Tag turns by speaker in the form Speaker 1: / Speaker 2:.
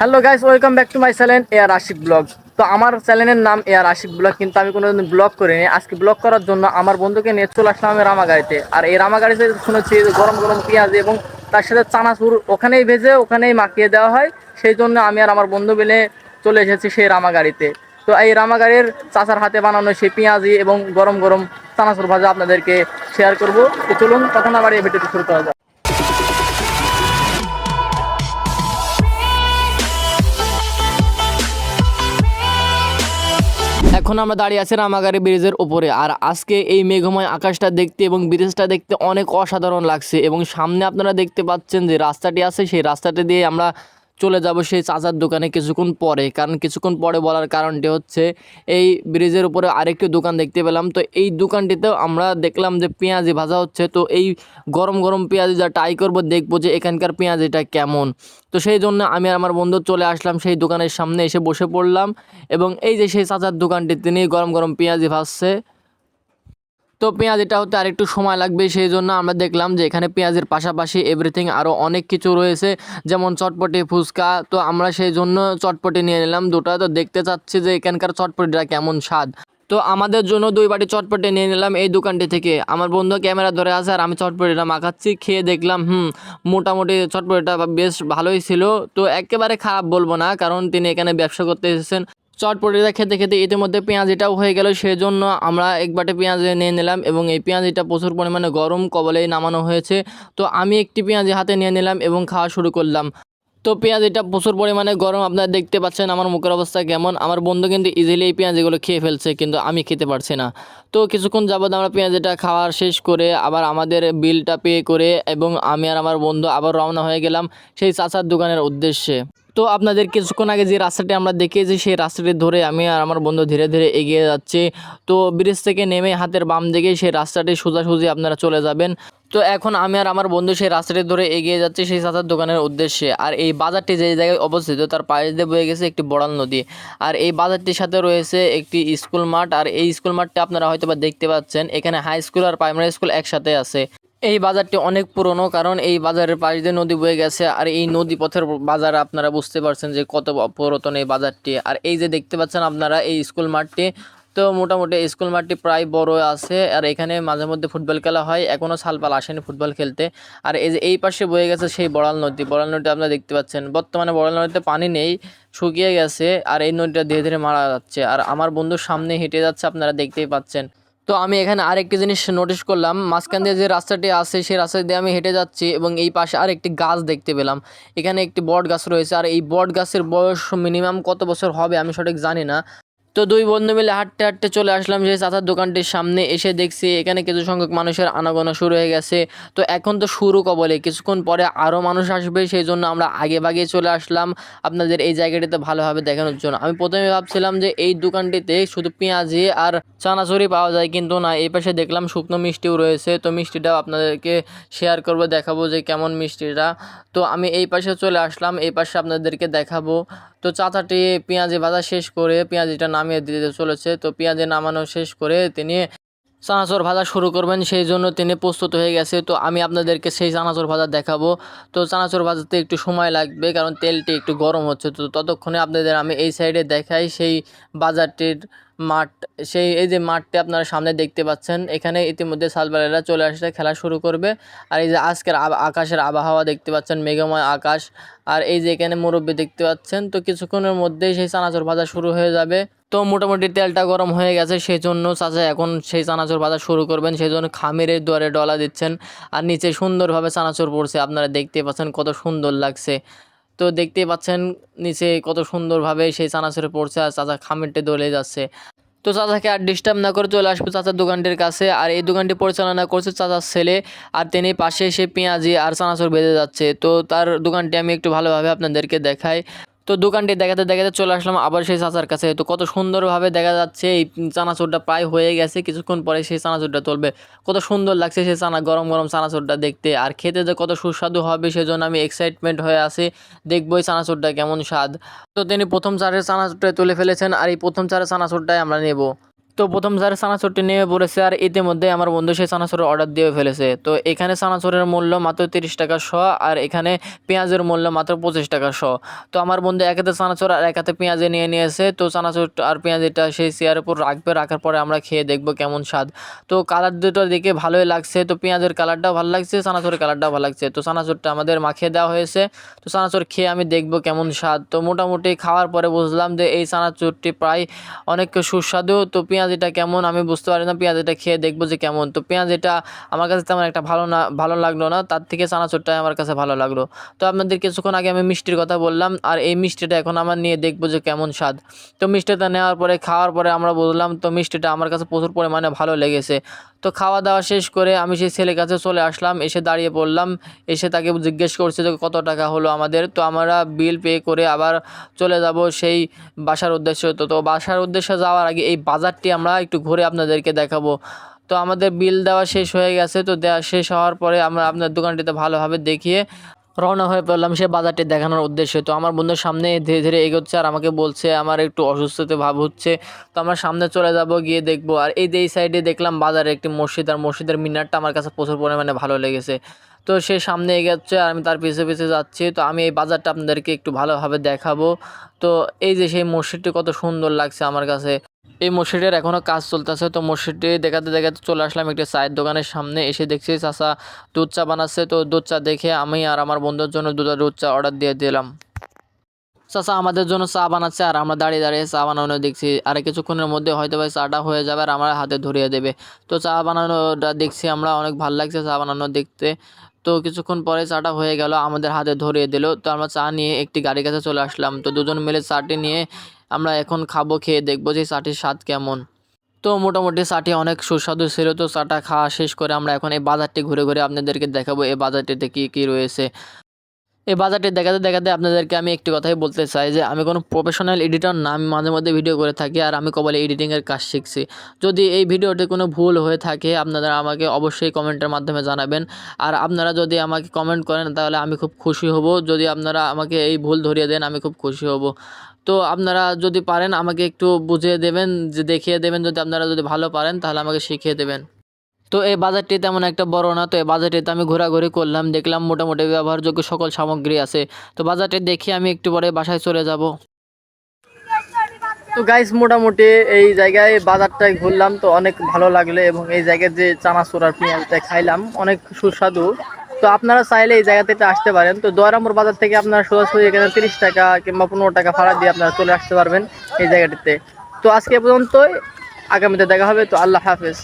Speaker 1: Hello guys welcome back to my channel air Ashiq blog তো আমার চ্যানেলের নাম এয়ার আশিক ব্লগ কিন্তু আমি কোনোদিন ব্লগ করিনি। আজকে ব্লগ করার জন্য আমার বন্ধুকে নিয়ে চলে আসলাম আমি রামাগাড়িতে। আর এই রামাগাড়িতে শুনেছি গরম গরম পেঁয়াজ এবং তার সাথে চানাচুর ওখানেই ভেজে, ওখানেই মাখিয়ে দেওয়া হয়। সেই জন্য আমি আর আমার বন্ধু মিলে চলে এসেছি সেই রামাগাড়িতে। তো এই রামাগাড়ির চাচার হাতে বানানো সেই পেঁয়াজি এবং গরম গরম চানাচুর ভাজা আপনাদেরকে শেয়ার করব। তো চলুন, কথা না বাড়িয়ে ভিডিওটি শুরু করা যাক। এখন আমরা দাঁড়িয়ে আছি রামাগাড়ি ব্রিজের ওপরে আর আজকে এই মেঘময় আকাশটা দেখতে এবং ব্রিজটা দেখতে অনেক অসাধারণ লাগছে এবং সামনে আপনারা দেখতে পাচ্ছেন যে রাস্তাটি আছে, সেই রাস্তাটি দিয়ে আমরা চলে যাব সেই চাচার দোকানে কিছুক্ষণ পরে। কারণ কিছুক্ষণ পরে বলার কারণটি হচ্ছে, এই ব্রিজের উপরে আরেকটি দোকান দেখতে পেলাম। তো এই দোকানটিতেও আমরা দেখলাম যে পেঁয়াজি ভাজা হচ্ছে। তো এই গরম গরম পেঁয়াজি যা ট্রাই করব, দেখব যে এখানকার পেঁয়াজিটা কেমন। তো সেই জন্য আমি আর আমার বন্ধু চলে আসলাম সেই দোকানের সামনে এসে বসে পড়লাম। এবং এই যে সেই চাচার দোকানটি তিনি গরম গরম পেঁয়াজি ভাজছে। তো পেঁয়াজিটা হতে আরেকটু সময় লাগবে, সেই জন্য আমরা দেখলাম যে এখানে পেঁয়াজের পাশাপাশি এভরিথিং আরও অনেক কিছু রয়েছে, যেমন চটপটি ফুচকা, তো আমরা সেই জন্য চটপটি নিয়ে নিলাম দুটো। তো দেখতে চাচ্ছি যে এখানকার চটপটিটা কেমন স্বাদ। তো আমাদের জন্য দুই বাটি চটপটি নিয়ে নিলাম এই দোকানটি থেকে। আমার বন্ধু ক্যামেরা ধরে আছে আর আমি চটপটিটা মাখাচ্ছি, খেয়ে দেখলাম, হুম, মোটামুটি চটপটিটা বেশ ভালোই ছিল। তো একেবারে খারাপ বলব না, কারণ তিনি এখানে ব্যবসা করতে এসেছেন। চটপটিটা খেতে খেতে ইতিমধ্যে পেঁয়াজিটাও হয়ে গেল। সেজন্য আমরা এক বাটে পেঁয়াজ নিয়ে নিলাম এবং এই পেঁয়াজিটা প্রচুর পরিমাণে গরম কবলেই নামানো হয়েছে। তো আমি একটি পেঁয়াজি হাতে নিয়ে নিলাম এবং খাওয়া শুরু করলাম। তো পেঁয়াজিটা প্রচুর পরিমাণে গরম, আপনারা দেখতে পাচ্ছেন আমার মুখের অবস্থা কেমন। আমার বন্ধু কিন্তু ইজিলি এই পেঁয়াজিগুলো খেয়ে ফেলছে, কিন্তু আমি খেতে পারছি না। তো কিছুক্ষণ যাবত আমরা পেঁয়াজিটা খাওয়ার শেষ করে আবার আমাদের বিলটা পে করে এবং আমি আর আমার বন্ধু আবার রওনা হয়ে গেলাম সেই চাচার দোকানের উদ্দেশ্যে। তো আপনাদের কিছুক্ষণ আগে যে রাস্তাটি আমরা দেখিয়েছি, সেই রাস্তাটি ধরে আমি আর আমার বন্ধু ধীরে ধীরে এগিয়ে যাচ্ছি। তো ব্রিজ থেকে নেমে হাতের বাম দিকে সেই রাস্তাটি সোজাসুজি আপনারা চলে যাবেন। তো এখন আমি আর আমার বন্ধু সেই রাস্তাটি ধরে এগিয়ে যাচ্ছি সেই চাচার দোকানের উদ্দেশ্যে। আর এই বাজারটি যে জায়গায় অবস্থিত, তার পাশ দিয়ে বয়ে গেছে একটি বড়াল নদী। আর এই বাজারটির সাথে রয়েছে একটি স্কুল মাঠ। আর এই স্কুল মাঠটা আপনারা হয়তো বা দেখতে পাচ্ছেন। এখানে হাই স্কুল আর প্রাইমারি স্কুল একসাথে আছে। এই বাজারটি অনেক পুরনো, কারণ এই বাজারের পাশ দিয়ে নদী বয়ে গেছে। আর এই নদী পথের বাজার আপনারা বুঝতে পারছেন যে কত পুরাতন এই বাজারটি। আর এই যে দেখতে পাচ্ছেন আপনারা এই স্কুল মাঠটি, তো মোটামুটি স্কুল মাঠটি প্রায় বড় আছে। আর এখানে মাঝে মধ্যে ফুটবল খেলা হয় এখনও সালপাল আসেনি ফুটবল খেলতে। আর এই যে এই পাশে বয়ে গেছে সেই বড়াল নদী। বড়াল নদী আপনারা দেখতে পাচ্ছেন। বর্তমানে বড়াল নদীতে পানি নেই, শুকিয়ে গেছে, আর এই নদীটা ধীরে ধীরে মারা যাচ্ছে। আর আমার বন্ধুর সামনে হেঁটে যাচ্ছে, আপনারা দেখতেই পাচ্ছেন। তো আমি এখানে আরেকটি জিনিস নোটিশ করলাম। মাঝখান দিয়ে যে রাস্তাটি আছে, সেই রাস্তা দিয়ে আমি হেঁটে যাচ্ছি এবং এই পাশে আর একটি গাছ দেখতে পেলাম। এখানে একটি বট গাছ রয়েছে। আর এই বট গাছের বয়স মিনিমাম কত বছর হবে আমি সঠিক জানি না। তো দুই বন্ধু মিলে হাঁটতে হাঁটতে চলে আসলাম সেই চাচার দোকানটির সামনে। এসে দেখছি এখানে কিছু সংখ্যক মানুষের আনাগোনা শুরু হয়ে গেছে। তো এখন তো শুরু কবলে। কিছুক্ষণ পরে আরও মানুষ আসবে, সেই জন্য আমরা আগে ভাগে চলে আসলাম। আপনাদের এই জায়গাটিতে ভালোভাবে দেখানোর জন্য। আমি প্রথমে ভাবছিলাম যে এই দোকানটিতে শুধু পেঁয়াজি আর চানাচুরি পাওয়া যায়, কিন্তু না, এই পাশে দেখলাম শুকনো মিষ্টিও রয়েছে। তো মিষ্টিটাও আপনাদেরকে শেয়ার করব, দেখাবো যে কেমন মিষ্টিটা। তো আমি এই পাশে চলে আসলাম, এই পাশে আপনাদেরকে দেখাবো। তো চাচাটি পেঁয়াজি ভাজা শেষ করে পেঁয়াজিটা নামিয়ে দিতে চলেছে। তো পেঁয়াজি নামানো শেষ করে তিনি চানাচুর ভাজা শুরু করবেন, সেই জন্য তিনি প্রস্তুত হয়ে গেছে। তো আমি আপনাদেরকে সেই চানাচুর ভাজা দেখাবো। তো চানাচুর ভাজাতে একটু সময় লাগবে, কারণ তেলটি একটু গরম হচ্ছে। তো ততক্ষণে আপনাদের আমি এই সাইডে দেখাই সেই বাজারটির মাঠ। সেই, এই যে মাঠটি আপনারা সামনে দেখতে পাচ্ছেন, এখানে ইতিমধ্যে সালবারেরা চলে আসছে খেলা শুরু করবে। আর এই যে আজকের আকাশের আবহাওয়া দেখতে পাচ্ছেন, মেঘময় আকাশ। আর এই যে এখানে মুরব্বী দেখতে পাচ্ছেন, তো কিছুক্ষণের মধ্যেই সেই চানাচুর ভাজা শুরু হয়ে যাবে। তো মোটামুটি তেলটা গরম হয়ে গেছে সেই জন্য চাচা এখন সেই চানাচুর ভাজা শুরু করবেন সেই জন্য খামিরের দুয়ারে ডলা দিচ্ছেন। আর নিচে সুন্দরভাবে চানাচুর পড়ছে, আপনারা দেখতে পাচ্ছেন কত সুন্দর লাগছে। তো দেখতেই পাচ্ছেন নিচে কত সুন্দরভাবে সেই চানাচুরে পড়ছে, আর চাচা খামিরটি দলে যাচ্ছে। তো চাচাকে আর ডিস্টার্ব না করে চলে আসবে চাচার দোকানটির কাছে, আর এই দোকানটি পরিচালনা করছে চাচার ছেলে, আর তিনি পাশে এসে পেঁয়াজি আর চানাচুর বেঁধে যাচ্ছে। তো তার দোকানটি আমি একটু ভালোভাবে আপনাদেরকে দেখাই। তো দোকানটি দেখাতে দেখাতে চলে আসলাম আবার সেই চাচার কাছে। তো কত সুন্দরভাবে দেখা যাচ্ছে, এই চানাচুরটা প্রায় হয়ে গেছে, কিছুক্ষণ পরে সেই চানাচুরটা তুলবে। কত সুন্দর লাগছে সেই চানা, গরম গরম চানাচুরটা দেখতে। আর খেতে যে কত সুস্বাদু হবে সেজন্য আমি এক্সাইটমেন্ট হয়ে আছি। দেখব এই চানাচুরটা কেমন স্বাদ। তো তিনি প্রথম চারের চানাচুরটা তুলে ফেলেছেন, আর এই প্রথম চারের চানাচুরটাই আমরা নেব। তো প্রথম সারে চানাচুরটি নেমে পড়েছে আর ইতিমধ্যে আমার বন্ধু সেই চানাচুরের অর্ডার দিয়ে ফেলেছে। তো এখানে চানাচুরের মূল্য মাত্র তিরিশ টাকা শ আর এখানে পেঁয়াজের মূল্য মাত্র পঁচিশ টাকা শ। তো আমার বন্ধু এক হাতে চানাচুর আর এক হাতে পেঁয়াজে নিয়ে নিয়েছে। তো চানাচুর আর পেঁয়াজিটা সেই চেয়ারের উপর রাখবে, রাখার পরে আমরা খেয়ে দেখব কেমন স্বাদ। তো কালার দুটো দেখে ভালোই লাগছে। তো পেঁয়াজের কালারটাও ভালো লাগছে, চানাচুরের কালারটাও ভালো লাগছে। তো চানাচুরটা আমাদের মাখিয়ে দেওয়া হয়েছে। তো চানাচুর খেয়ে আমি দেখব কেমন স্বাদ। তো মোটামুটি খাওয়ার পরে বুঝলাম যে এই চানাচুরটি প্রায় অনেক সুস্বাদু। তো পেঁয়াজিটা কেমন? আমি বুঝতে পারি না পেঁয়াজিটা খেয়ে দেখব যে কেমন। তো পেঁয়াজিটা আমার কাছে তেমন একটা ভালো না, ভালো লাগল না। তার থেকে চানাচুরটাই আমার কাছে ভালো লাগল। তো আপনাদের কিছুক্ষণ আগে আমি মিষ্টির কথা বললাম, আর এই মিষ্টিটা এখন আমার নিয়ে দেখব যে কেমন স্বাদ। তো মিষ্টিটা নেওয়ার পরে, খাওয়ার পরে আমরা বুঝলাম, তো মিষ্টিটা আমার কাছে প্রচুর পরিমাণে ভালো লেগেছে। তো খাওয়া দাওয়া শেষ করে আমি সেই ছেলের কাছে চলে আসলাম, এসে দাঁড়িয়ে পড়লাম। এসে তাকে জিজ্ঞেস করছে যে, কত টাকা হলো আমাদের? তো আমরা বিল পে করে আবার চলে যাব সেই বাসার উদ্দেশ্য। তো তো বাসার উদ্দেশ্যে যাওয়ার আগে এই বাজারটি আমরা একটু ঘুরে আপনাদেরকে দেখাবো। তো আমাদের বিল দেওয়া শেষ হয়ে গেছে। তো দেওয়া শেষ হওয়ার পরে আমরা আপনার দোকানটিতে ভালোভাবে দেখিয়ে রওনা হয়ে পড়লাম সে বাজারটি দেখানোর উদ্দেশ্যে। তো আমার বন্ধুর সামনে ধীরে ধীরে এগোচ্ছে আর আমাকে বলছে, আমার একটু অসুস্থতে ভাব হচ্ছে। তো আমার সামনে চলে যাব, গিয়ে দেখব। আর এই যে এই সাইডে দেখলাম বাজারে একটি মসজিদ, আর মসজিদের মিনারটা আমার কাছে প্রচুর পরিমাণে ভালো লেগেছে। তো সে সামনে এগোচ্ছে আর আমি তার পিছে পিছে যাচ্ছি। তো আমি এই বাজারটা আপনাদেরকে একটু ভালোভাবে দেখাবো। তো এই যে সেই মসজিদটি কত সুন্দর লাগছে আমার কাছে। এই মসজিদের এখনও কাজ চলতেছে। তো মসজিদটি দেখাতে দেখাতে চলে আসলাম একটি চায়ের দোকানের সামনে। এসে দেখছি চাচা দুধ চা বানাচ্ছে। তো দুধ চা দেখে আমি আর আমার বন্ধুর জন্য দুটা দুধ চা অর্ডার দিয়ে দিলাম। চাচা, আমাদের জন্য চা বানাচ্ছে আর আমরা দাঁড়িয়ে দাঁড়িয়ে চা বানানো দেখছি। আর কিছুক্ষণের মধ্যে হয়তো ভাই চাটা হয়ে যাবে আর আমার হাতে ধরিয়ে দেবে। তো চা বানানোটা দেখছি আমরা অনেক ভালো লাগছে চা বানানো দেখতে। তো কিছুক্ষণ পরে চাটা হয়ে গেল, আমাদের হাতে ধরিয়ে দিল। তো আমরা চা নিয়ে একটি গাড়ির কাছে চলে আসলাম। তো দুজন মিলে চাটি নিয়ে আমরা এখন খাব, খেয়ে দেখব যে চাটির স্বাদ কেমন। তো মোটামুটি চাটি অনেক সুস্বাদু ছিল। তো চাটা খাওয়া শেষ করে আমরা এখন এই বাজারটি ঘুরে ঘুরে আপনাদেরকে দেখাবো, এই বাজারটিতে কী কী রয়েছে। এই বাজারটি দেখাতে দেখাতে আপনাদেরকে আমি একটি কথাই বলতে চাই যে আমি কোনো প্রফেশনাল এডিটর না, আমি মাঝে মধ্যে ভিডিও করে থাকি আর আমি কবলে এডিটিংয়ের কাজ শিখছি। যদি এই ভিডিওতে কোনো ভুল হয়ে থাকে, আপনারা আমাকে অবশ্যই কমেন্টের মাধ্যমে জানাবেন। আর আপনারা যদি আমাকে কমেন্ট করেন, তাহলে আমি খুব খুশি হব। যদি আপনারা আমাকে এই ভুল ধরিয়ে দেন, আমি খুব খুশি হব। তো আপনারা যদি পারেন, আমাকে একটু বুঝিয়ে দেবেন, যে দেখিয়ে দেবেন। যদি আপনারা যদি ভালো পারেন, তাহলে আমাকে শিখিয়ে দেবেন। তো এই বাজারটি তেমন একটা বড় না, তো এই বাজারটিতে আমি ঘোরাঘুরি করলাম, দেখলাম মোটামুটি ব্যবহারযোগ্য সকল সামগ্রী আছে। তো বাজারটি দেখে আমি একটু পরে বাসায় চলে যাব। তো গাইস মোটামুটি এই জায়গায় বাজারটায় ঘুরলাম, তো অনেক ভালো লাগল এবং এই জায়গায় যে চানাচুর আর পেঁয়াজটা খাইলাম, অনেক সুস্বাদু। তো আপনারা চাইলে এই জায়গাতে আসতে পারেন। তো দয়ারামপুর বাজার থেকে আপনারা সোজাসুজি এখানে তিরিশ টাকা কিংবা পনেরো টাকা ভাড়া দিয়ে আপনারা চলে আসতে পারবেন এই জায়গাটিতে। তো আজকে পর্যন্তই, আগামীতে দেখা হবে, তো আল্লাহ হাফেজ।